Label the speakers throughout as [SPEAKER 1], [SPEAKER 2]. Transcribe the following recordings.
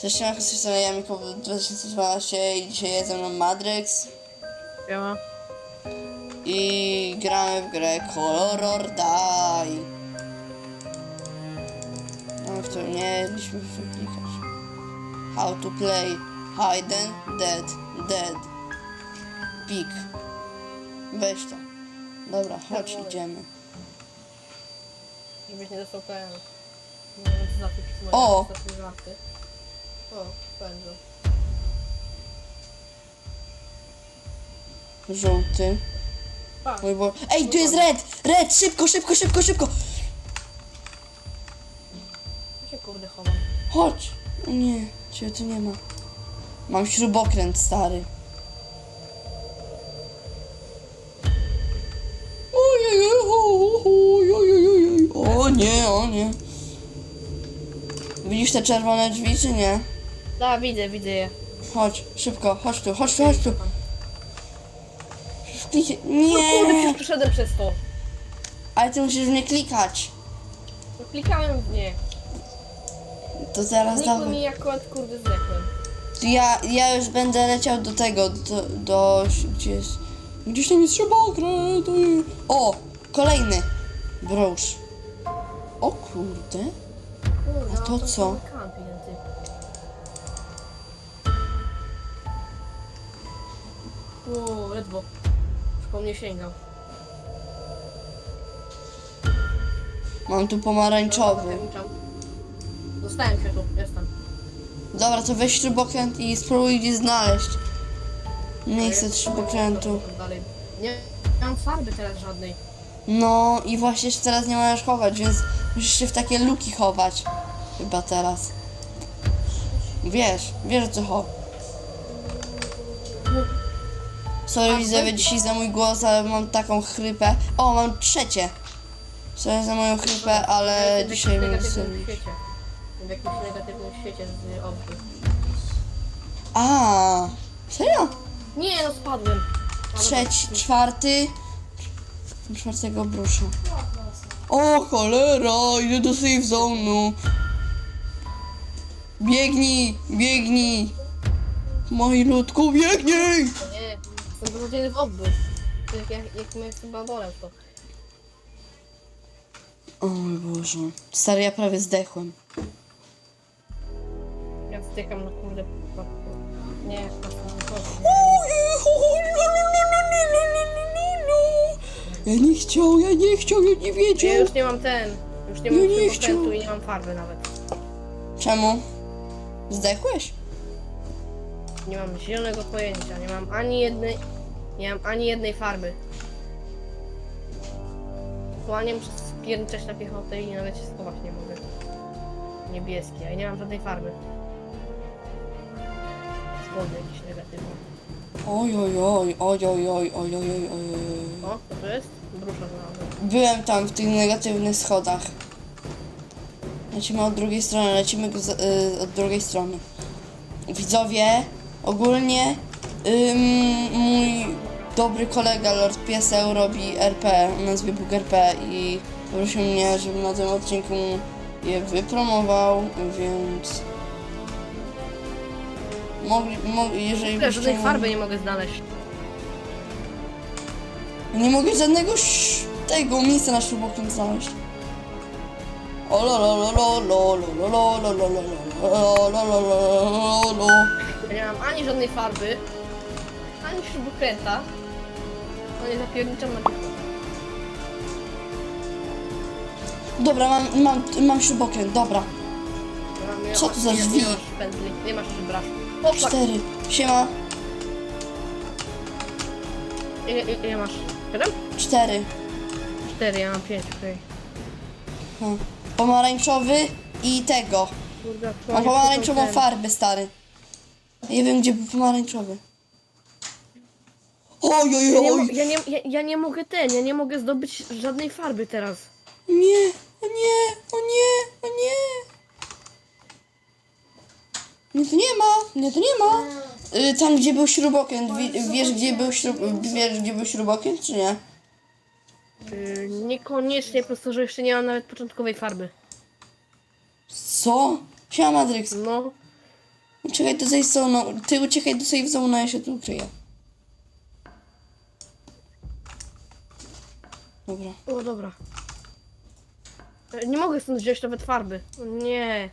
[SPEAKER 1] Cześć, ja Mikoł 2012 i dzisiaj jest ze mną Madryx
[SPEAKER 2] Siema.
[SPEAKER 1] i gramy w grę Color Die. No, w którym nie mieliśmy wyklikać. How to play Hide and Dead, Dead. Pik. Weź to. Dobra, chodź, idziemy.
[SPEAKER 2] Żebyś nie dostał ten. Nie wiem co za pismo.
[SPEAKER 1] O!
[SPEAKER 2] żarty. O, pędzę.
[SPEAKER 1] Żółty.
[SPEAKER 2] Pa,
[SPEAKER 1] Mój bo... Ej, tu jest red! Red! Szybko, szybko, szybko, szybko!
[SPEAKER 2] tu się kurde chowam.
[SPEAKER 1] Chodź! O nie, ciebie tu nie ma. Mam śrubokręt stary. Ojej, oj, oj, oj, oj, oj. O nie, o nie. Widzisz te czerwone drzwi, czy nie?
[SPEAKER 2] Da, widzę, widzę je.
[SPEAKER 1] Chodź, szybko, chodź tu, chodź tu, chodź tu. Kliknij-
[SPEAKER 2] No kurde,
[SPEAKER 1] Nie!
[SPEAKER 2] przecież przeszedłem przez to.
[SPEAKER 1] Ale ty musisz w nie klikać.
[SPEAKER 2] No klikałem w nie.
[SPEAKER 1] To zaraz
[SPEAKER 2] Znikło
[SPEAKER 1] dawaj.
[SPEAKER 2] mi akurat kurde zdechłem.
[SPEAKER 1] To Ja, ja już będę leciał do tego, do, do gdzie jest, gdzieś tam jest śrubokręt. oj. O, kolejny brosz. O kurde.
[SPEAKER 2] Kurde,
[SPEAKER 1] A to co?
[SPEAKER 2] Sięgał.
[SPEAKER 1] Mam tu pomarańczowy.
[SPEAKER 2] Dostałem się tu, jestem.
[SPEAKER 1] Dobra, to weź śrubokręt i spróbuj gdzieś znaleźć. Nie chcę śrubokrętu.
[SPEAKER 2] Dalej. Nie, nie mam farby teraz żadnej.
[SPEAKER 1] No i właśnie się teraz nie możesz chować, więc musisz się w takie luki chować. Chyba teraz. Wiesz o co chodzi. Sorry widzowie dzisiaj za mój głos, ale mam taką chrypę. O, mam trzecie. Sorry za moją chrypę, ale dzisiaj mi sobie.
[SPEAKER 2] świecie. W jakimś negatywnym świecie z obcy.
[SPEAKER 1] A, serio?
[SPEAKER 2] Nie, no spadłem.
[SPEAKER 1] Trzeci, czwarty. Czwartego brusza. O cholera, idę do safe zone'u. Biegnij, biegnij. Moi ludku, biegnij!
[SPEAKER 2] Nie, jestem beznadziejny w obcy. To Jak, jak, jak my jestem bandolem to.
[SPEAKER 1] O mój Boże. Stary, ja prawie zdechłem.
[SPEAKER 2] Ja stykam na kurde. Nie, nie.
[SPEAKER 1] Ja nie chciał, ja nie chciał, ja nie
[SPEAKER 2] Ja
[SPEAKER 1] wiedział.
[SPEAKER 2] już nie mam ten. Już nie
[SPEAKER 1] Ja
[SPEAKER 2] mam
[SPEAKER 1] nie
[SPEAKER 2] tego
[SPEAKER 1] chciał.
[SPEAKER 2] krętu i nie mam farby nawet.
[SPEAKER 1] Czemu? Zdechłeś?
[SPEAKER 2] Nie mam zielonego pojęcia. Nie mam ani jednej. Nie mam ani jednej farby. Kłaniam przez pierniczeć na piechotę i nawet się schować nie mogę. Niebieskie, a nie mam żadnej farby. Spodnie jakieś negatywne.
[SPEAKER 1] Oj, oj, oj, oj, oj, oj, oj, oj, oj, oj.
[SPEAKER 2] O, co to jest? Brusza znalazłem.
[SPEAKER 1] Byłem tam w tych negatywnych schodach. Lecimy od drugiej strony, lecimy z, y, od drugiej strony. Widzowie, ogólnie mój dobry kolega Lord Pieseł robi RP o nazwie Bóg RP i prosił mnie, żebym na tym odcinku je wypromował, więc mogli, mogli jeżeli
[SPEAKER 2] Tyle, żadnej farby nie mogę znaleźć.
[SPEAKER 1] Nie mogę żadnego ś- tego miejsca na śrubokręt znaleźć. O lo lo lo lo lo lo lo lo lo lo lo lo lo lo lo lo lo
[SPEAKER 2] Ja nie mam ani żadnej farby, ani śrubokręta. No nie zapierniczam na.
[SPEAKER 1] Dobra, mam, mam, mam śrubokręt, dobra. Co to za drzwi?
[SPEAKER 2] Nie masz pędzli, nie masz!
[SPEAKER 1] Cztery. Siema.
[SPEAKER 2] Ile, ile, ile masz? Siedem?
[SPEAKER 1] Cztery.
[SPEAKER 2] Cztery, ja mam pięć, okej.
[SPEAKER 1] Ha. Pomarańczowy i tego.
[SPEAKER 2] Kurde,
[SPEAKER 1] Mam
[SPEAKER 2] aktualnie
[SPEAKER 1] pomarańczową
[SPEAKER 2] ten-
[SPEAKER 1] farbę, stary. Nie wiem, gdzie był pomarańczowy. Oj,
[SPEAKER 2] Ja
[SPEAKER 1] oj,
[SPEAKER 2] nie, mo-
[SPEAKER 1] oj.
[SPEAKER 2] ja, nie, ja, ja nie mogę ten, ja nie mogę zdobyć żadnej farby teraz.
[SPEAKER 1] Nie, o nie, o nie, o nie. Nie, to nie ma, nie, to nie ma. Y, tam, gdzie był śrubokręt, wi- wiesz, gdzie był, śrub, wiesz, gdzie był śrubokręt, czy nie?
[SPEAKER 2] Yy, niekoniecznie, po prostu, że jeszcze nie mam nawet początkowej farby.
[SPEAKER 1] Co? Siema, Matrix.
[SPEAKER 2] No,
[SPEAKER 1] Uciekaj do safe zone. Ty uciekaj do safe zone, ja się tu ukryję. Dobra.
[SPEAKER 2] O, dobra. E, Nie mogę stąd wziąć nawet farby. O nie.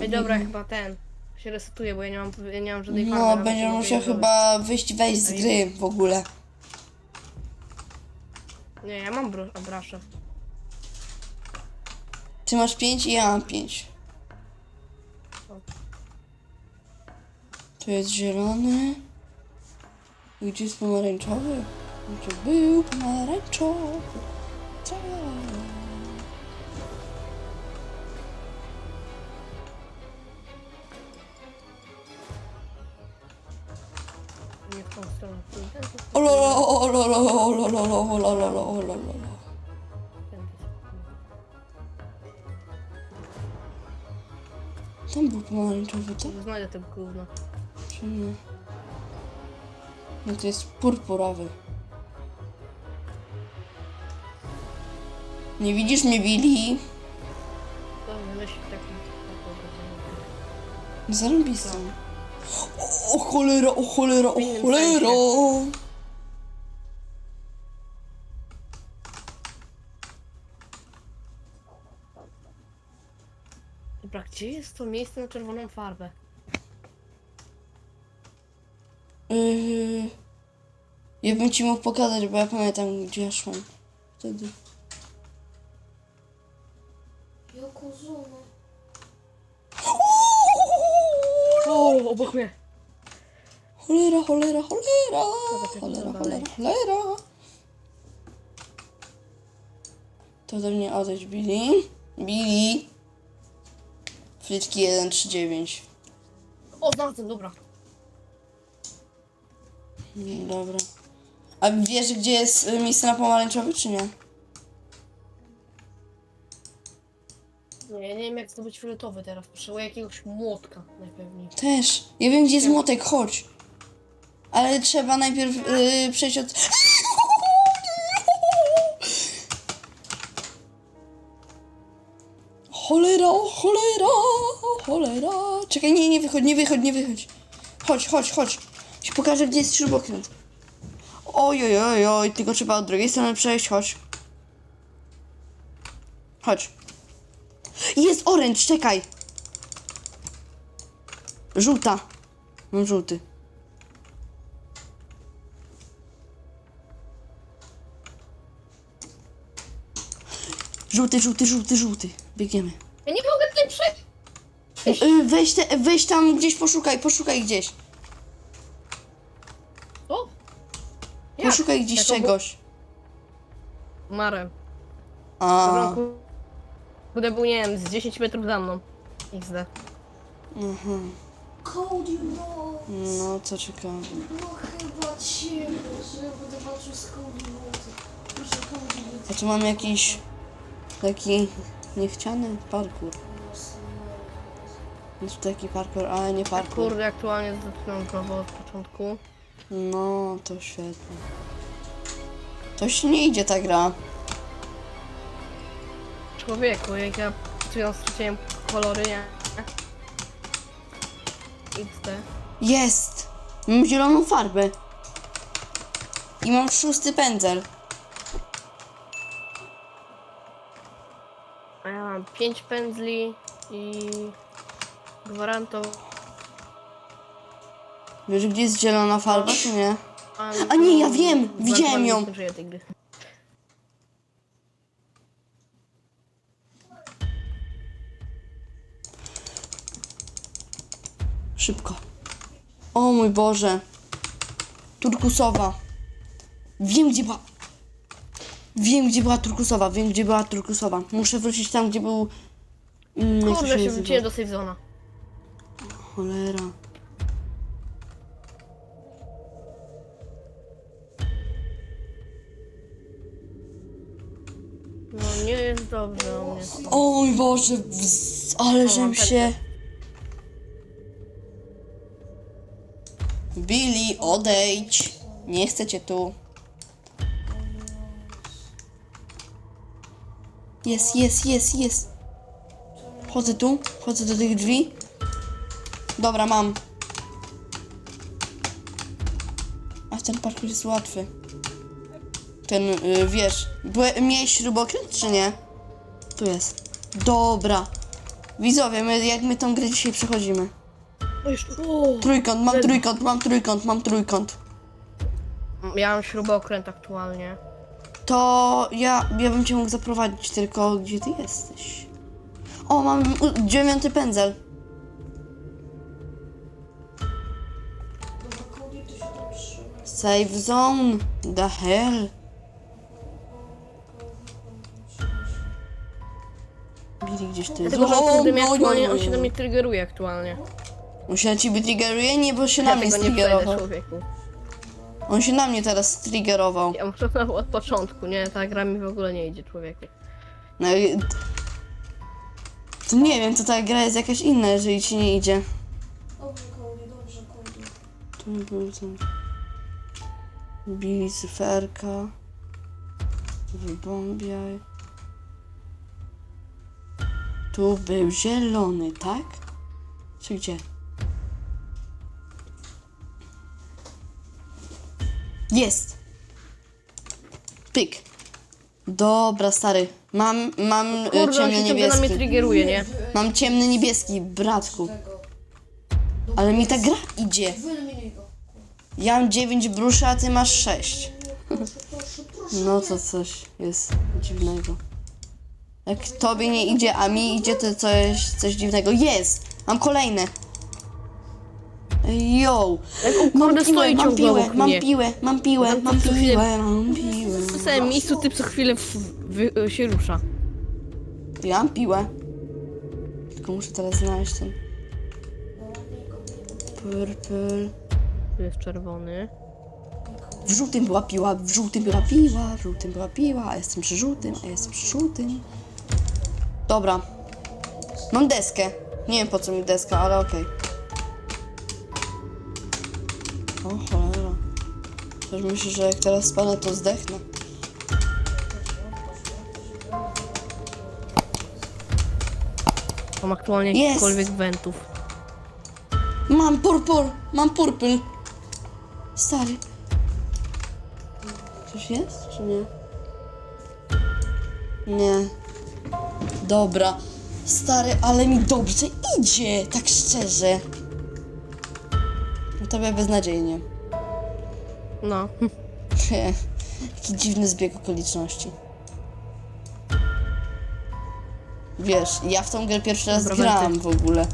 [SPEAKER 2] Ej, dobra, chyba ten. Się resetuje, bo ja nie mam, ja nie mam żadnej farby.
[SPEAKER 1] No,
[SPEAKER 2] nawet
[SPEAKER 1] będzie
[SPEAKER 2] nie mogę
[SPEAKER 1] musiał
[SPEAKER 2] jej
[SPEAKER 1] chyba wyjść, wejść z gry w ogóle.
[SPEAKER 2] Nie, ja mam bro-.
[SPEAKER 1] Ty masz 5 i ja mam 5. Tu jest zielony. Gdzie jest pomarańczowy? Gdzie był pomarańczowy? Tak.
[SPEAKER 2] Nie w tą stronę pójdę.
[SPEAKER 1] O lo, lo, o lo, lo, o lo, lo, lo, o lo, lo, lo, o lo, lo, lo.
[SPEAKER 2] Tędy.
[SPEAKER 1] Tam był pomarańczowy, tak?
[SPEAKER 2] Znajdę tego gówno.
[SPEAKER 1] Czy nie? No to jest purpurowy. Nie widzisz mnie, Billy?
[SPEAKER 2] Taki.
[SPEAKER 1] Zarąbistą. O, o cholera, o cholera, o cholera!
[SPEAKER 2] Dobra, gdzie jest to miejsce na czerwoną farbę?
[SPEAKER 1] Yy, ja bym ci mógł pokazać, bo ja pamiętam, gdzie ja szłam wtedy.
[SPEAKER 2] Obok mnie.
[SPEAKER 1] Cholera, cholera, cholera! Cholera, cholera, cholera! To do mnie odejdź, Billy. Billy! Frytki 139.
[SPEAKER 2] O, znalazłem, dobra.
[SPEAKER 1] Dobra. A wiesz, gdzie jest y, miejsce na pomarańczowy, czy nie?
[SPEAKER 2] Ja nie wiem jak zdobyć fioletowy teraz. Potrzebuję jakiegoś młotka najpewniej.
[SPEAKER 1] Też. Ja wiem, gdzie jest młotek, chodź. Ale trzeba najpierw y, przejść od... Cholera, cholera, cholera. Czekaj, nie, nie wychodź, nie wychodź, nie wychodź. Chodź, chodź, chodź. Ci pokażę, gdzie jest śrubokręt. Oj, oj, oj, oj, tylko trzeba od drugiej strony przejść, chodź. Chodź. Jest orange, czekaj. Żółta. Mam żółty. Żółty, żółty, żółty, żółty. Biegniemy.
[SPEAKER 2] Ja nie mogę tutaj przejść!
[SPEAKER 1] Y, weź, te, weź tam gdzieś, poszukaj, poszukaj gdzieś.
[SPEAKER 2] O! Jak?
[SPEAKER 1] Poszukaj gdzieś
[SPEAKER 2] Jako bu-
[SPEAKER 1] czegoś.
[SPEAKER 2] Marę.
[SPEAKER 1] A,
[SPEAKER 2] Kurde był, nie wiem, z 10 metrów za mną. XD.
[SPEAKER 1] mhm.
[SPEAKER 3] Cody Rhodes.
[SPEAKER 1] No, co ciekawe.
[SPEAKER 3] No chyba ciebie, że ja będę walczył z Cody Rhodes. Proszę Cody
[SPEAKER 1] A tu mam jakiś taki niechciany parkour. Jest tu taki parkour, ale nie parkour.
[SPEAKER 2] Kurde, aktualnie zaczynam znowu od początku.
[SPEAKER 1] No, to świetnie. To się nie idzie ta gra.
[SPEAKER 2] Człowieku, jak ja pracując straciłem kolory, nie? XD.
[SPEAKER 1] Jest! Mam zieloną farbę. I mam szósty pędzel.
[SPEAKER 2] A ja mam 5 pędzli i gwaranto.
[SPEAKER 1] Wiesz, gdzie jest zielona farba, czy nie?
[SPEAKER 2] A,
[SPEAKER 1] nie, ja wiem, widziałem ją.
[SPEAKER 2] Nie żyję tej gry.
[SPEAKER 1] O mój Boże. Turkusowa. Wiem, gdzie była. Wiem, gdzie była turkusowa. Wiem, gdzie była turkusowa. Muszę wrócić tam, gdzie był... Mm, jak to
[SPEAKER 2] Kurde, się
[SPEAKER 1] nazywa?
[SPEAKER 2] wróciłem do safe zona.
[SPEAKER 1] Cholera.
[SPEAKER 2] No nie jest dobrze u mnie.
[SPEAKER 1] O mój Boże, wz- ale żem się... Billy, odejdź. Nie chcę cię tu. Jest, jest, jest, jest. Chodzę tu, chodzę do tych drzwi. Dobra, mam. A ten parkour jest łatwy. Ten, y, wiesz, byłe- miałeś śrubokręt czy nie? Tu jest. Dobra. Widzowie, my, jak my tą grę dzisiaj przechodzimy?
[SPEAKER 2] O, już, o.
[SPEAKER 1] Trójkąt, mam trójkąt, mam trójkąt, mam trójkąt.
[SPEAKER 2] Ja mam śrubokręt aktualnie.
[SPEAKER 1] To ja, ja bym cię mógł zaprowadzić, tylko gdzie ty jesteś? O, mam u- dziewiąty pędzel. Save zone. The hell. Billy gdzieś ty jest.
[SPEAKER 2] Dlatego, że on, kurde, mnie aktualnie,
[SPEAKER 1] no,
[SPEAKER 2] on się na mnie triggeruje aktualnie.
[SPEAKER 1] Się na ciebie triggeruje? Nie, bo się na mnie
[SPEAKER 2] tego nie przejdę,
[SPEAKER 1] striggerował.
[SPEAKER 2] człowieku.
[SPEAKER 1] On się na mnie teraz striggerował.
[SPEAKER 2] Ja muszę znowu od początku, nie? Ta gra mi w ogóle nie idzie, człowieku.
[SPEAKER 1] No i... To nie wiem, to ta gra jest jakaś inna, jeżeli ci nie idzie.
[SPEAKER 3] Dobrze, Cody, dobrze, Cody.
[SPEAKER 1] Tu był ten... Billy cyferka. Wybombiaj. Tu był zielony, tak? Czy gdzie? Jest! Pyk. Dobra, stary. Mam, mam y,
[SPEAKER 2] Kurde, on
[SPEAKER 1] ciemny
[SPEAKER 2] się ciągle na mnie
[SPEAKER 1] niebieski.
[SPEAKER 2] triggeruje, nie?
[SPEAKER 1] Mam ciemny niebieski, bratku.
[SPEAKER 3] Tego.
[SPEAKER 1] Ale mi ta gra idzie.
[SPEAKER 3] Go.
[SPEAKER 1] Ja mam 9 bruszy, a ty masz 6.
[SPEAKER 3] Proszę, proszę, proszę.
[SPEAKER 1] No to coś jest dziwnego. Jak tobie nie idzie, a mi idzie, to coś, coś dziwnego. Jest! Mam kolejne. Yo! Mam
[SPEAKER 2] kurde, stoi
[SPEAKER 1] mam
[SPEAKER 2] ciągle
[SPEAKER 1] piłę,
[SPEAKER 2] obok
[SPEAKER 1] mam
[SPEAKER 2] mnie.
[SPEAKER 1] piłę, mam piłę, mam
[SPEAKER 2] co chwilę-
[SPEAKER 1] piłę, mam piłę.
[SPEAKER 2] W samym miejscu typ co chwilę w, wy, się rusza.
[SPEAKER 1] Ja mam piłę. Tylko muszę teraz znaleźć ten purple.
[SPEAKER 2] Tu jest czerwony.
[SPEAKER 1] W żółtym była piła, w żółtym była piła, w żółtym była piła, a jestem przy żółtym, a jestem przy żółtym. Dobra. Mam deskę. Nie wiem po co mi deska, ale okej. O cholera. Też myślę, że jak teraz spadnę, to zdechnę.
[SPEAKER 2] Mam aktualnie
[SPEAKER 1] Jest.
[SPEAKER 2] jakichkolwiek wentów.
[SPEAKER 1] Mam purple, mam purple. Stary. Coś jest, czy nie? Nie. Dobra. Stary, ale mi dobrze idzie, tak szczerze. Tobie beznadziejnie.
[SPEAKER 2] No.
[SPEAKER 1] Jaki dziwny zbieg okoliczności. Wiesz, ja w tą grę pierwszy raz
[SPEAKER 2] Dobra, Wenty.
[SPEAKER 1] w ogóle.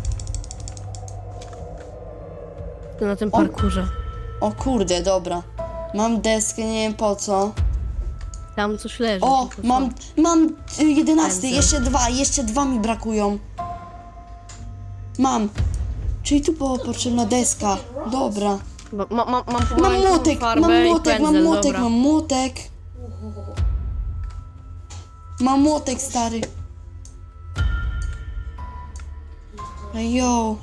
[SPEAKER 2] Tu na tym parkurze.
[SPEAKER 1] O kurde, dobra. Mam deskę, nie wiem po co.
[SPEAKER 2] Tam coś leży.
[SPEAKER 1] O,
[SPEAKER 2] tylko co?
[SPEAKER 1] mam, mam y, jedenasty,
[SPEAKER 2] Pędzel.
[SPEAKER 1] jeszcze dwa, jeszcze dwa mi brakują. Mam. Czyli tu była potrzebna deska. Dobra.
[SPEAKER 2] Bo Ma, ma, mam
[SPEAKER 1] Mam
[SPEAKER 2] pomarańczową
[SPEAKER 1] młotek,
[SPEAKER 2] farbę
[SPEAKER 1] mam
[SPEAKER 2] i
[SPEAKER 1] młotek, mam
[SPEAKER 2] pędzel,
[SPEAKER 1] młotek,
[SPEAKER 2] dobra.
[SPEAKER 1] mam młotek. Mam młotek, stary. Ej, Yo.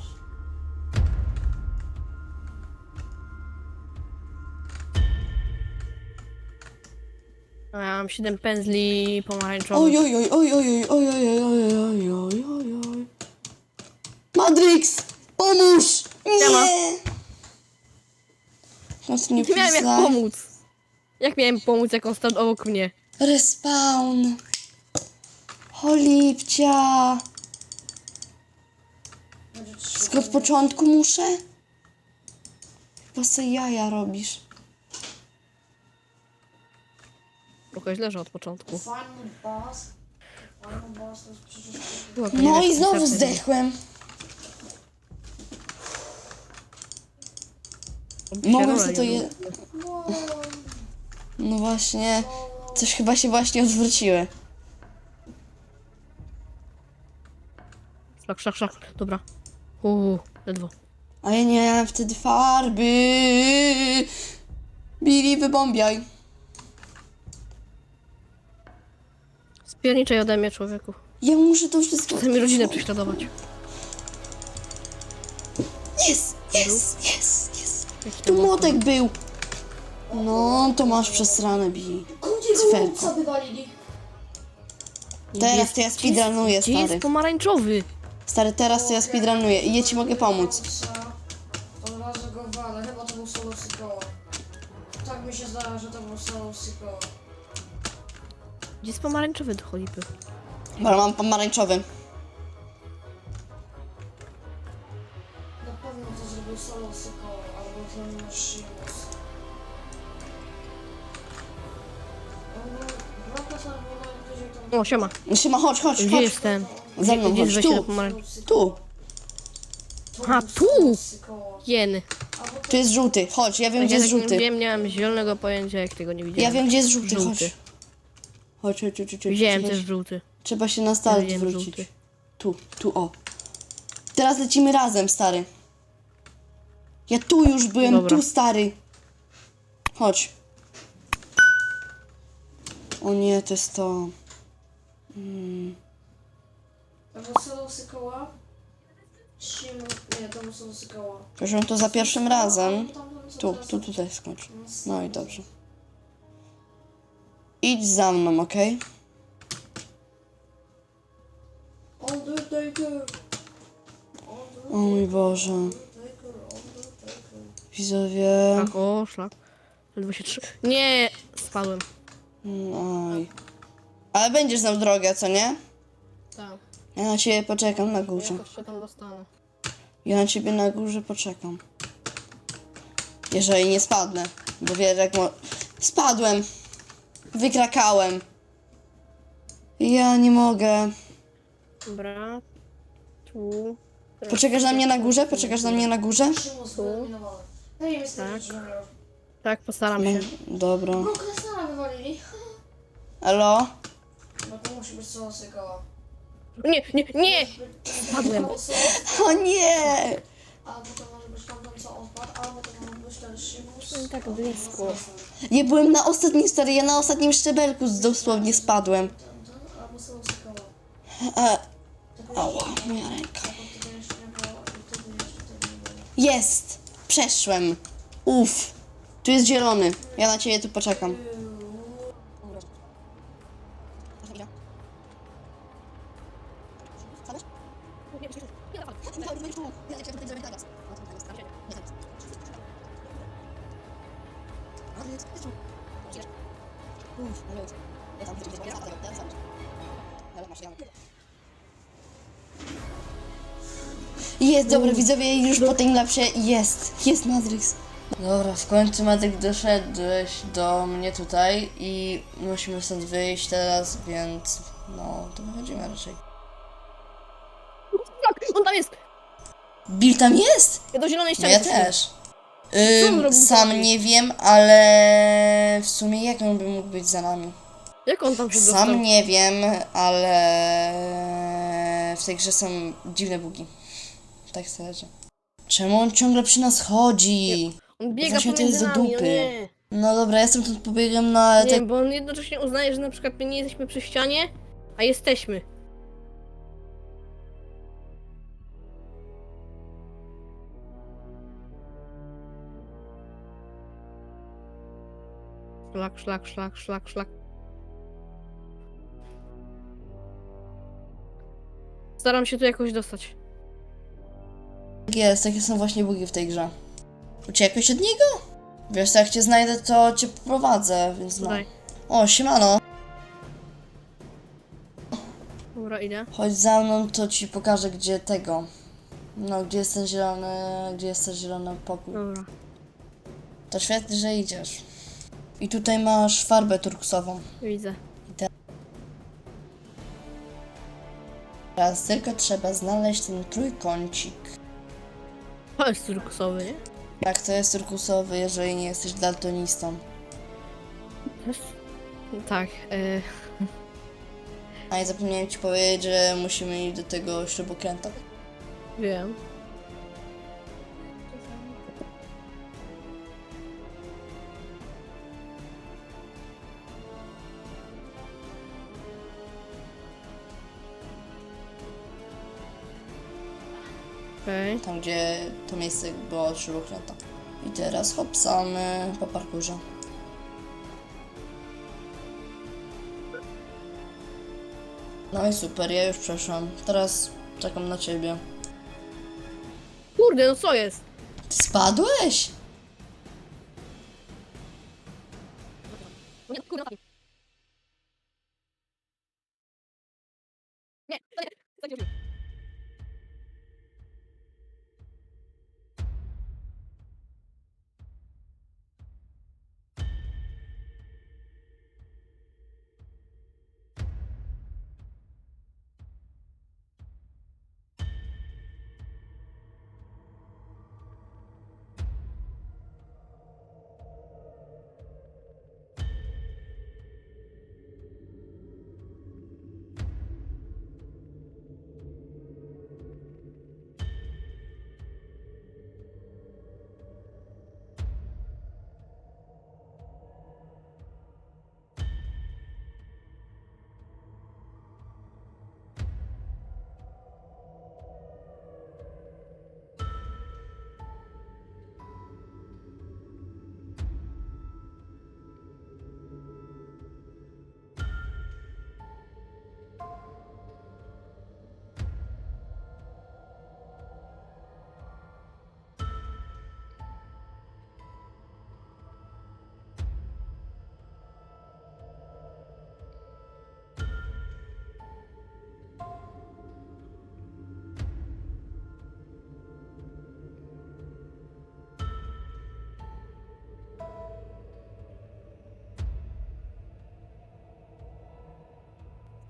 [SPEAKER 2] A ja mam 7 pędzli pomarańczowych.
[SPEAKER 1] Oj, oj, oj, oj, oj, oj, oj, oj, oj, oj, oj, oj, oj. Matrix! Pomóż!
[SPEAKER 2] Siema.
[SPEAKER 1] Nie! Nie
[SPEAKER 2] Nie miałem jak pomóc. Jak miałem pomóc, jak on stał obok mnie?
[SPEAKER 1] Respawn. Cholipcia. Wszystko od początku muszę? Chyba se jaja robisz.
[SPEAKER 2] Tylko źle, że od początku.
[SPEAKER 3] Final boss. Final boss to jest przecież...
[SPEAKER 2] Była
[SPEAKER 1] No i znowu zdechłem.
[SPEAKER 2] Rola
[SPEAKER 1] sobie to je... No właśnie. Coś chyba się właśnie odwróciły.
[SPEAKER 2] Szlak, szlak, szlak. Dobra. Uuu, ledwo.
[SPEAKER 1] A ja nie miałem wtedy farby. Billy, wybombiaj.
[SPEAKER 2] Spierniczaj ode mnie, człowieku.
[SPEAKER 1] Ja muszę to wszystko...
[SPEAKER 2] Chce mi rodzinę prześladować.
[SPEAKER 1] Jest, jest, jest.
[SPEAKER 2] Jaki to
[SPEAKER 1] Tu młotek był. No, to masz przesrane, Billy.
[SPEAKER 3] Kodzie
[SPEAKER 1] Cferko.
[SPEAKER 3] wywalili.
[SPEAKER 1] Teraz to ja speedrunuję,
[SPEAKER 2] Gdzie jest pomarańczowy?
[SPEAKER 1] Stary, teraz to ja speedrunuję i ja ci mogę pomóc.
[SPEAKER 3] To razu go walę, chyba to był solo psykoła. Tak mi się zdaje, że to był solo psykoła.
[SPEAKER 2] Gdzie jest pomarańczowy do cholipy?
[SPEAKER 1] Bo mam pomarańczowy.
[SPEAKER 2] O, siema.
[SPEAKER 1] Siema, chodź, chodź,
[SPEAKER 2] Gdzie
[SPEAKER 1] chodź.
[SPEAKER 2] jest ten?
[SPEAKER 1] Za mną
[SPEAKER 2] Gdzie
[SPEAKER 1] chodź, tu, tu.
[SPEAKER 2] A, tu! Jeny.
[SPEAKER 1] Tu jest żółty, chodź, ja wiem, gdzie jest
[SPEAKER 2] tak nie
[SPEAKER 1] żółty.
[SPEAKER 2] wiem, nie mam zielonego pojęcia, jak tego nie widziałem.
[SPEAKER 1] Ja wiem, gdzie jest żółty, chodź.
[SPEAKER 2] Żółty.
[SPEAKER 1] Chodź, chodź, chodź, chodź.
[SPEAKER 2] Widziałem
[SPEAKER 1] Trzeba,
[SPEAKER 2] też żółty.
[SPEAKER 1] trzeba się na start
[SPEAKER 2] Wiem,
[SPEAKER 1] wrócić.
[SPEAKER 2] żółty.
[SPEAKER 1] Tu, tu, o. Teraz lecimy razem, stary. Ja tu już byłem,
[SPEAKER 2] Dobra.
[SPEAKER 1] tu, stary. Chodź. O nie, to jest to.
[SPEAKER 3] To był solo psykoła. Shimus, nie, to był solo psykoła.
[SPEAKER 1] Proszę to za pierwszym razem.
[SPEAKER 3] Tam, tam, co
[SPEAKER 1] Tu,
[SPEAKER 3] teraz-
[SPEAKER 1] tu, tutaj skończ. No i dobrze. Idź za mną, okej?
[SPEAKER 3] Undertaker.
[SPEAKER 1] O mój Boże.
[SPEAKER 3] Undertaker, Undertaker.
[SPEAKER 1] Widzowie.
[SPEAKER 2] Tak, o, szlak. Ledwo się trzy... Nie! Spadłem.
[SPEAKER 1] Oj. Ale będziesz znał drogę, co nie?
[SPEAKER 2] Tak.
[SPEAKER 1] Ja na ciebie poczekam na górze.
[SPEAKER 2] Jakoś się tam dostanę.
[SPEAKER 1] Ja na ciebie na górze poczekam. Jeżeli nie spadnę. Bo wiesz jak mo... Spadłem. Wykrakałem. Ja nie mogę.
[SPEAKER 2] Dobra. Tu.
[SPEAKER 1] Poczekasz na mnie na górze? Poczekasz na mnie na górze?
[SPEAKER 3] Hej, Mr.
[SPEAKER 2] Tak.
[SPEAKER 3] Junior.
[SPEAKER 2] Tak, postaram
[SPEAKER 1] No,
[SPEAKER 2] się.
[SPEAKER 1] dobra.
[SPEAKER 3] Brook Lesnara wywalili.
[SPEAKER 1] Elo?
[SPEAKER 3] No to musi być psykoła.
[SPEAKER 2] Nie, nie, nie! Spadłem.
[SPEAKER 1] O nie!
[SPEAKER 3] Albo to może być tamten, co odpadł, albo to może być ten Shimus.
[SPEAKER 2] Tak blisko.
[SPEAKER 1] Ja byłem na ostatnim stary, ja na ostatnim szczebelku dosłownie spadłem.
[SPEAKER 3] Ten, ten, albo psykoła.
[SPEAKER 1] E,
[SPEAKER 3] Tego
[SPEAKER 1] ała, moja ręka.
[SPEAKER 3] jeszcze- tego jeszcze nie było i tego jeszcze tego nie było.
[SPEAKER 1] Jest! Przeszłem. Uff. Tu jest zielony. Ja na ciebie tu poczekam. Jest, dobra, widzowie, już po tym lepsze jest. Jest Matrix. Dobra, w końcu Matrix doszedłeś do mnie tutaj i musimy stąd wyjść teraz, więc no, to wychodzimy raczej.
[SPEAKER 2] Tak, on tam jest!
[SPEAKER 1] Bill tam jest?
[SPEAKER 2] Ja do zielonej
[SPEAKER 1] No
[SPEAKER 2] ściany.
[SPEAKER 1] ja
[SPEAKER 2] przyszedłem.
[SPEAKER 1] też.
[SPEAKER 2] Co on
[SPEAKER 1] Ym, sam
[SPEAKER 2] dalej?
[SPEAKER 1] nie wiem, ale w sumie jak on by mógł być za nami?
[SPEAKER 2] Jak on tam się dostał?
[SPEAKER 1] Sam nie wiem, ale w tej grze są dziwne bugi. Tak szczerze. Czemu on ciągle przy nas chodzi?
[SPEAKER 2] On biega
[SPEAKER 1] Właśnie to
[SPEAKER 2] pomiędzy
[SPEAKER 1] do
[SPEAKER 2] nami,
[SPEAKER 1] dupy.
[SPEAKER 2] no nie.
[SPEAKER 1] No dobra, ja jestem tu pobiegłem na...
[SPEAKER 2] Nie,
[SPEAKER 1] Tak,
[SPEAKER 2] bo on jednocześnie uznaje, że na przykład my nie jesteśmy przy ścianie, a jesteśmy. Szlak, szlak, szlak, szlak, szlak. Staram się tu jakoś dostać.
[SPEAKER 1] Jest, takie są właśnie bugi w tej grze. Uciekłeś od niego? Wiesz, jak cię znajdę, to cię poprowadzę, więc no.
[SPEAKER 2] Tutaj.
[SPEAKER 1] O, siemano.
[SPEAKER 2] Dobra, idę.
[SPEAKER 1] Chodź za mną, to ci pokażę, gdzie tego. No, gdzie jest ten zielony, gdzie jest ten zielony pokój.
[SPEAKER 2] Dobra.
[SPEAKER 1] To świetnie, że idziesz. I tutaj masz farbę turkusową.
[SPEAKER 2] Widzę.
[SPEAKER 1] Teraz tylko trzeba znaleźć ten trójkącik.
[SPEAKER 2] To jest turkusowy, nie?
[SPEAKER 1] Jak to jest turkusowy, jeżeli nie jesteś daltonistą?
[SPEAKER 2] Tak. E,
[SPEAKER 1] A ja zapomniałem ci powiedzieć, że musimy iść do tego śrubokręta.
[SPEAKER 2] wiem. Okej.
[SPEAKER 1] Tam, gdzie to miejsce było śrubokręta. I teraz hopsamy po parkurze. No i super, ja już przeszłam. Teraz Czekam na ciebie.
[SPEAKER 2] Kurde, no co jest?
[SPEAKER 1] Ty spadłeś?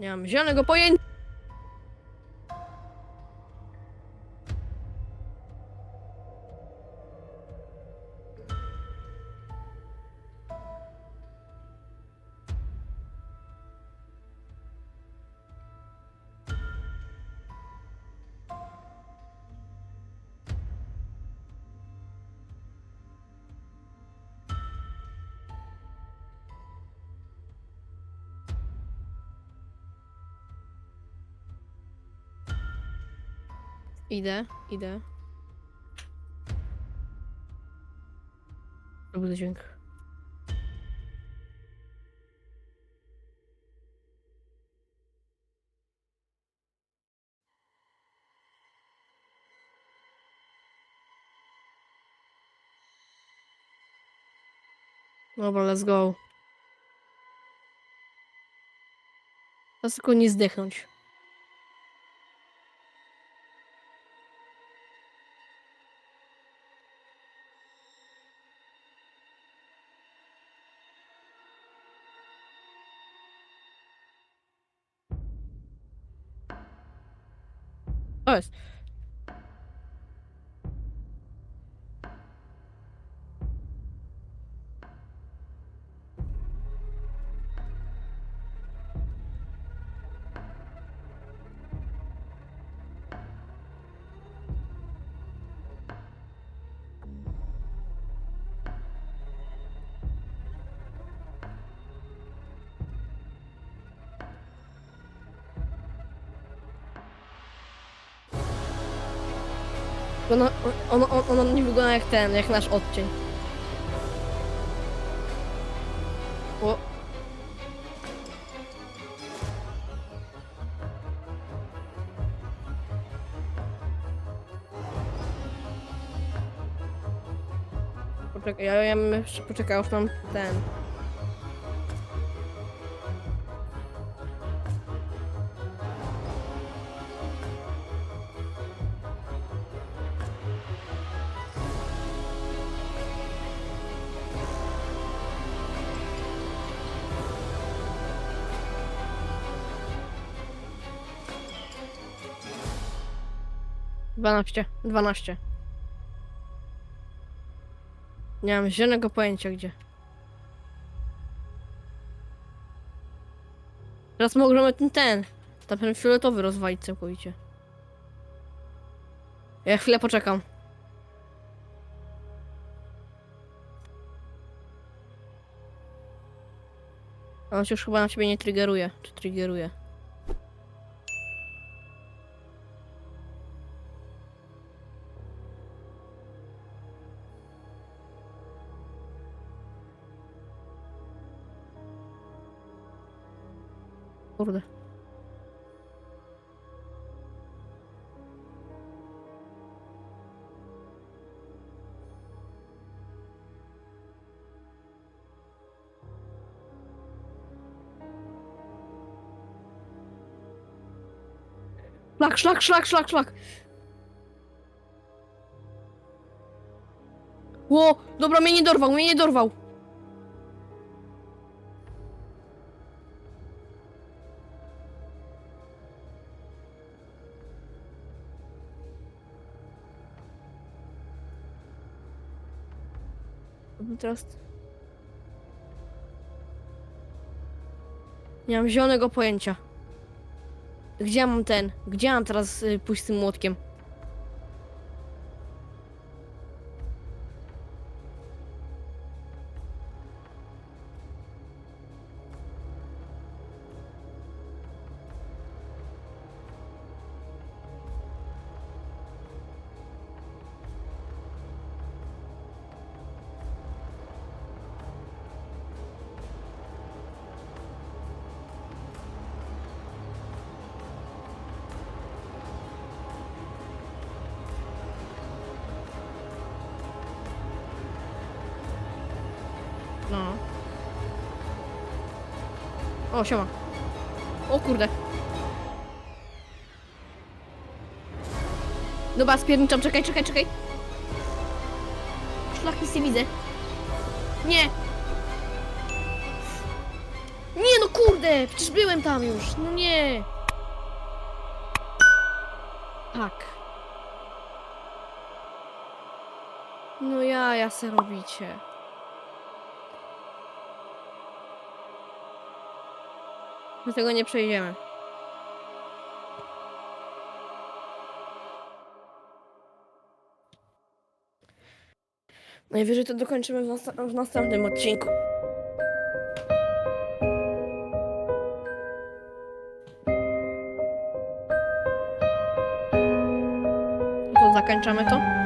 [SPEAKER 2] Nie mam zielonego pojęcia. Idę, idę. Robię dźwięk. Dobra, let's go. Teraz tylko nie zdechnąć. Ono, ono, ono, ono nie wygląda jak ten, jak nasz odcień. O. Poczekaj, ja, ja bym jeszcze poczekał, aż mam ten. Dwanaście, dwanaście. Nie mam zielonego pojęcia gdzie. Teraz możemy ten, ten, ten fioletowy rozwalić całkowicie. Ja chwilę poczekam. On się już chyba na ciebie nie triggeruje, czy triggeruje. Kurde. Szlak, szlak, szlak, szlak, szlak. Ło, dobra, mnie nie dorwał, mnie nie dorwał. Teraz... Nie mam zielonego pojęcia. Gdzie mam ten? Gdzie mam teraz y, pójść z tym młotkiem? O, siema. O kurde. Dobra, spierniczam, czekaj, czekaj, czekaj. Szlak, nic nie widzę. Nie! Nie no kurde, przecież byłem tam już, no nie. Tak. No ja, ja se robicie. My tego nie przejdziemy. Najwyżej to dokończymy w, nasta- w następnym odcinku. To zakończamy to?